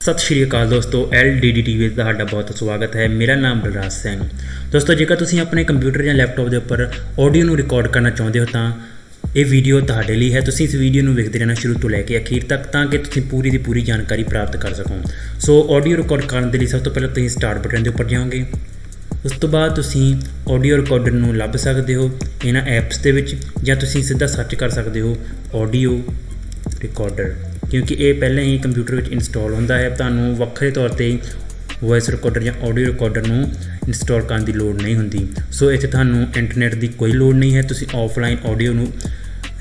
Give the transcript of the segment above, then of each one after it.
ਸਤਿ ਸ਼੍ਰੀ ਅਕਾਲ ਦੋਸਤੋ LDD TV ਵਿੱਚ ਤੁਹਾਡਾ ਬਹੁਤ ਸਵਾਗਤ ਹੈ। ਮੇਰਾ ਨਾਮ ਬਲਰਾਜ ਸਿੰਘ। ਦੋਸਤੋ, ਜੇਕਰ ਤੁਸੀਂ ਆਪਣੇ ਕੰਪਿਊਟਰ ਜਾਂ ਲੈਪਟਾਪ ਦੇ ਉੱਪਰ ਆਡੀਓ ਨੂੰ ਰਿਕਾਰਡ ਕਰਨਾ ਚਾਹੁੰਦੇ ਹੋ ਤਾਂ ਇਹ ਵੀਡੀਓ ਤੁਹਾਡੇ ਲਈ ਹੈ। ਤੁਸੀਂ ਇਸ ਵੀਡੀਓ ਨੂੰ ਵੇਖਦੇ ਰਹਿਣਾ ਸ਼ੁਰੂ ਤੋਂ ਲੈ ਕੇ ਅਖੀਰ ਤੱਕ ਤਾਂ ਕਿ ਤੁਸੀਂ ਪੂਰੀ ਦੀ ਪੂਰੀ ਜਾਣਕਾਰੀ ਪ੍ਰਾਪਤ ਕਰ ਸਕੋ। ਸੋ ਆਡੀਓ ਰਿਕਾਰਡ ਕਰਨ ਦੇ ਲਈ ਸਭ ਤੋਂ ਪਹਿਲਾਂ ਤੁਸੀਂ ਸਟਾਰਟ ਬਟਨ ਦੇ ਉੱਪਰ ਜਾਓਗੇ। ਉਸ ਤੋਂ ਬਾਅਦ ਤੁਸੀਂ ਆਡੀਓ ਰਿਕਾਰਡਰ ਨੂੰ ਲੱਭ ਸਕਦੇ ਹੋ ਇਹਨਾਂ ਐਪਸ ਦੇ ਵਿੱਚ ਜਾਂ ਤੁਸੀਂ ਸਿੱਧਾ ਸਰਚ ਕਰ ਸਕਦੇ ਹੋ ਆਡੀਓ ਰਿਕਾਰਡਰ ਕਿਉਂਕਿ ਇਹ ਪਹਿਲਾਂ ਹੀ ਕੰਪਿਊਟਰ ਵਿੱਚ ਇੰਸਟਾਲ ਹੁੰਦਾ ਹੈ। ਤੁਹਾਨੂੰ ਵੱਖਰੇ ਤੌਰ ਤੇ ਵੌਇਸ ਰਿਕਾਰਡਰ ਜਾਂ ਆਡੀਓ ਰਿਕਾਰਡਰ ਨੂੰ ਇੰਸਟਾਲ ਕਰਨ ਦੀ ਲੋੜ ਨਹੀਂ ਹੁੰਦੀ। ਸੋ ਇੱਥੇ ਤੁਹਾਨੂੰ ਇੰਟਰਨੈਟ ਦੀ ਕੋਈ ਲੋੜ ਨਹੀਂ ਹੈ। ਤੁਸੀਂ ਆਫਲਾਈਨ ਆਡੀਓ ਨੂੰ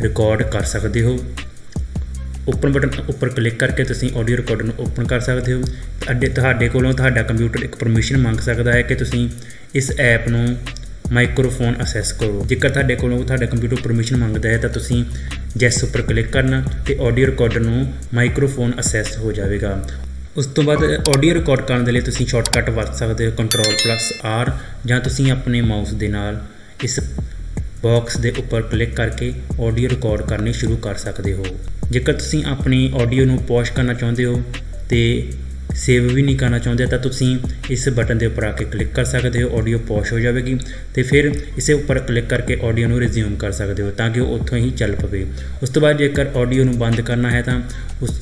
ਰਿਕਾਰਡ ਕਰ ਸਕਦੇ ਹੋ। ਓਪਨ ਬਟਨ ਉੱਪਰ ਕਲਿੱਕ ਕਰਕੇ ਤੁਸੀਂ ਆਡੀਓ ਰਿਕਾਰਡਰ ਨੂੰ ਓਪਨ ਕਰ ਸਕਦੇ ਹੋ। ਅੱਡੇ ਤੁਹਾਡੇ ਕੋਲੋਂ ਤੁਹਾਡਾ ਕੰਪਿਊਟਰ ਇੱਕ ਪਰਮਿਸ਼ਨ ਮੰਗ ਸਕਦਾ ਹੈ ਕਿ ਤੁਸੀਂ ਇਸ ਐਪ ਨੂੰ ਮਾਈਕਰੋਫੋਨ ਅਸੈਸ ਕਰੋ। ਜੇਕਰ ਤੁਹਾਡੇ ਕੋਲੋਂ ਤੁਹਾਡਾ ਕੰਪਿਊਟਰ ਪਰਮਿਸ਼ਨ ਮੰਗਦਾ ਹੈ, ਤਾਂ ਤੁਸੀਂ ਜੈਸ ਉੱਪਰ ਕਲਿੱਕ ਕਰਨਾ ਤੇ ਆਡੀਓ ਰਿਕਾਰਡਰ ਨੂੰ ਮਾਈਕਰੋਫੋਨ ਅਸੈਸ ਹੋ ਜਾਵੇਗਾ। ਉਸ ਤੋਂ ਬਾਅਦ ਆਡੀਓ ਰਿਕਾਰਡ ਕਰਨ ਦੇ ਲਈ ਤੁਸੀਂ ਸ਼ਾਰਟਕਟ ਵਰਤ ਸਕਦੇ ਹੋ ਕੰਟਰੋਲ ਪਲੱਸ ਆਰ ਜਾਂ ਤੁਸੀਂ ਆਪਣੇ ਮਾਊਸ ਦੇ ਨਾਲ ਇਸ ਬਾਕਸ ਦੇ ਉੱਪਰ ਕਲਿੱਕ ਕਰਕੇ ਆਡੀਓ ਰਿਕਾਰਡ ਕਰਨੀ ਸ਼ੁਰੂ ਕਰ ਸਕਦੇ ਹੋ। ਜੇਕਰ ਤੁਸੀਂ ਆਪਣੀ ਆਡੀਓ ਨੂੰ ਪੌਸ਼ ਕਰਨਾ ਚਾਹੁੰਦੇ ਹੋ ਤੇ ਸੇਵ ਵੀ ਨਹੀਂ ਕਰਨਾ ਚਾਹੁੰਦੇ, ਤਾਂ ਤੁਸੀਂ ਇਸ ਬਟਨ ਦੇ ਉੱਪਰ ਆ ਕੇ ਕਲਿੱਕ ਕਰ ਸਕਦੇ ਹੋ, ਆਡੀਓ ਪੌਸ਼ ਹੋ ਜਾਵੇਗੀ ਤੇ ਫਿਰ ਇਸੇ ਉੱਪਰ ਕਲਿੱਕ ਕਰਕੇ ਆਡੀਓ ਨੂੰ ਰਿਜ਼ਿਊਮ ਕਰ ਸਕਦੇ ਹੋ ਤਾਂ ਕਿ ਉਹ ਉੱਥੋਂ ਹੀ ਚੱਲ ਪਵੇ। ਉਸ ਤੋਂ ਬਾਅਦ ਜੇਕਰ ਆਡੀਓ ਨੂੰ ਬੰਦ ਕਰਨਾ ਹੈ ਤਾਂ ਉਸ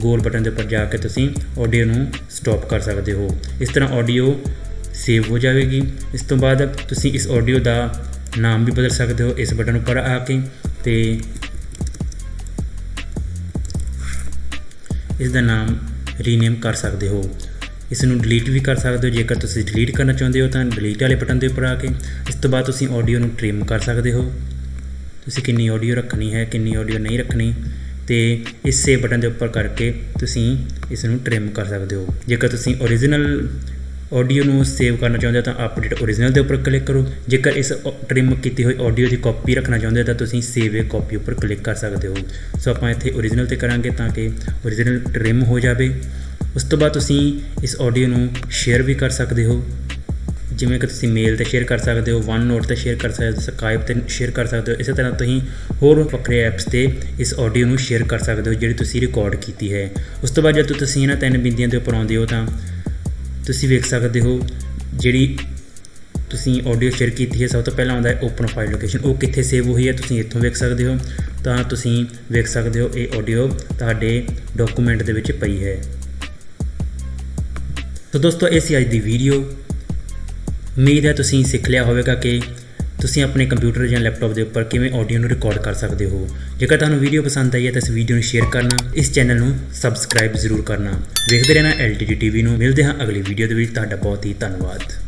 ਗੋਲ ਬਟਨ ਦੇ ਉੱਪਰ ਜਾ ਕੇ ਤੁਸੀਂ ਆਡੀਓ ਨੂੰ ਸਟਾਪ ਕਰ ਸਕਦੇ ਹੋ। ਇਸ ਤਰ੍ਹਾਂ ਆਡੀਓ ਸੇਵ ਹੋ ਜਾਵੇਗੀ। ਇਸ ਤੋਂ ਬਾਅਦ ਤੁਸੀਂ ਇਸ ਆਡੀਓ ਦਾ ਨਾਮ ਵੀ ਬਦਲ ਸਕਦੇ ਹੋ ਇਸ ਬਟਨ ਉੱਪਰ ਆ ਕੇ ਤੇ ਇਸ ਦਾ ਨਾਮ ਰੀਨੇਮ ਕਰ ਸਕਦੇ ਹੋ। ਇਸ ਨੂੰ ਡਿਲੀਟ ਵੀ ਕਰ ਸਕਦੇ ਹੋ। ਜੇਕਰ ਤੁਸੀਂ ਡਿਲੀਟ ਕਰਨਾ ਚਾਹੁੰਦੇ ਹੋ ਤਾਂ ਡਿਲੀਟ ਵਾਲੇ ਬਟਨ ਦੇ ਉੱਪਰ ਆ ਕੇ ਇਸ ਤੋਂ ਬਾਅਦ ਤੁਸੀਂ ਆਡੀਓ ਨੂੰ ਟ੍ਰਿਮ ਕਰ ਸਕਦੇ ਹੋ। ਤੁਸੀਂ ਕਿੰਨੀ ਆਡੀਓ ਰੱਖਣੀ ਹੈ, ਕਿੰਨੀ ਆਡੀਓ ਨਹੀਂ ਰੱਖਣੀ ਤੇ ਇਸੇ ਬਟਨ ਦੇ ਉੱਪਰ ਕਰਕੇ ਤੁਸੀਂ ਇਸ ਨੂੰ ਟ੍ਰਿਮ ਕਰ ਸਕਦੇ ਹੋ। ਜੇਕਰ ਤੁਸੀਂ ਓਰੀਜਨਲ ਆਡੀਓ ਨੂੰ ਸੇਵ ਕਰਨਾ ਚਾਹੁੰਦੇ ਹੋ ਤਾਂ ਅਪਡੇਟ ਓਰੀਜਨਲ ਦੇ ਉੱਪਰ ਕਲਿੱਕ ਕਰੋ। ਜੇਕਰ ਇਸ ਟ੍ਰਿਮ ਕੀਤੀ ਹੋਈ ਆਡੀਓ ਦੀ ਕਾਪੀ ਰੱਖਣਾ ਚਾਹੁੰਦੇ ਹੋ ਤਾਂ ਤੁਸੀਂ ਸੇਵ ਏ ਕਾਪੀ ਉੱਪਰ ਕਲਿੱਕ ਕਰ ਸਕਦੇ ਹੋ। ਸੋ ਆਪਾਂ ਇੱਥੇ ਓਰੀਜਨਲ ਤੇ ਕਰਾਂਗੇ ਤਾਂ ਕਿ ਓਰੀਜਨਲ ਟ੍ਰਿਮ ਹੋ ਜਾਵੇ। ਉਸ ਤੋਂ ਬਾਅਦ ਤੁਸੀਂ ਇਸ ਆਡੀਓ ਨੂੰ ਸ਼ੇਅਰ ਵੀ ਕਰ ਸਕਦੇ ਹੋ। ਜਿਵੇਂ ਕਿ ਤੁਸੀਂ ਮੇਲ ਤੇ ਸ਼ੇਅਰ ਕਰ ਸਕਦੇ ਹੋ ਵਨ ਨੋਟ ਤੇ ਸ਼ੇਅਰ ਕਰ ਸਕਦੇ ਹੋ ਸਕਾਈਪ ਤੇ ਸ਼ੇਅਰ ਕਰ ਸਕਦੇ ਹੋ, ਇਸੇ ਤਰ੍ਹਾਂ ਤੁਸੀਂ ਹੋਰ ਵੱਖਰੇ ਐਪਸ ਤੇ ਇਸ ਆਡੀਓ ਨੂੰ ਸ਼ੇਅਰ ਕਰ ਸਕਦੇ ਹੋ ਜਿਹੜੀ ਤੁਸੀਂ ਰਿਕਾਰਡ ਕੀਤੀ ਹੈ। ਉਸ ਤੋਂ ਬਾਅਦ ਜਦ ਤੁਸੀਂ ਇਹਨਾਂ ਤਿੰਨ ਬਿੰਦੀਆਂ ਦੇ ਉੱਪਰ ਆਉਂਦੇ ਹੋ ਤਾਂ ਤੁਸੀਂ ਵੇਖ ਸਕਦੇ ਹੋ ਜਿਹੜੀ ਤੁਸੀਂ ਆਡੀਓ ਸ਼ੇਅਰ ਕੀਤੀ ਹੈ, ਸਭ ਤੋਂ ਪਹਿਲਾਂ ਆਉਂਦਾ ਹੈ ਓਪਨ ਫਾਈਲ ਲੋਕੇਸ਼ਨ ਉਹ ਕਿੱਥੇ ਸੇਵ ਹੋਈ ਹੈ, ਤੁਸੀਂ ਇੱਥੋਂ ਵੇਖ ਸਕਦੇ ਹੋ। ਤਾਂ ਤੁਸੀਂ ਵੇਖ ਸਕਦੇ ਹੋ ਇਹ ਆਡੀਓ ਤੁਹਾਡੇ ਡਾਕੂਮੈਂਟ ਦੇ ਵਿੱਚ ਪਈ ਹੈ। ਸੋ ਦੋਸਤੋ, ਇਹ ਸੀ ਅੱਜ ਦੀ ਵੀਡੀਓ ਉਮੀਦ ਹੈ ਤੁਸੀਂ ਸਿੱਖ ਲਿਆ ਹੋਵੇਗਾ ਕਿ ਤੁਸੀਂ ਆਪਣੇ ਕੰਪਿਊਟਰ ਜਾਂ ਲੈਪਟਾਪ ਦੇ ਉੱਪਰ ਕਿਵੇਂ ਆਡੀਓ ਨੂੰ ਰਿਕਾਰਡ ਕਰ ਸਕਦੇ ਹੋ? ਜੇਕਰ ਤੁਹਾਨੂੰ ਵੀਡੀਓ ਪਸੰਦ ਆਈ ਹੈ ਤਾਂ ਇਸ ਵੀਡੀਓ ਨੂੰ ਸ਼ੇਅਰ ਕਰਨਾ, ਇਸ ਚੈਨਲ ਨੂੰ ਸਬਸਕ੍ਰਾਈਬ ਜ਼ਰੂਰ ਕਰਨਾ। ਵੇਖਦੇ ਰਹਿਣਾ LTD TV ਨੂੰ। ਮਿਲਦੇ ਹਾਂ ਅਗਲੀ ਵੀਡੀਓ ਦੇ ਵਿੱਚ। ਤੁਹਾਡਾ ਬਹੁਤ ਹੀ ਧੰਨਵਾਦ।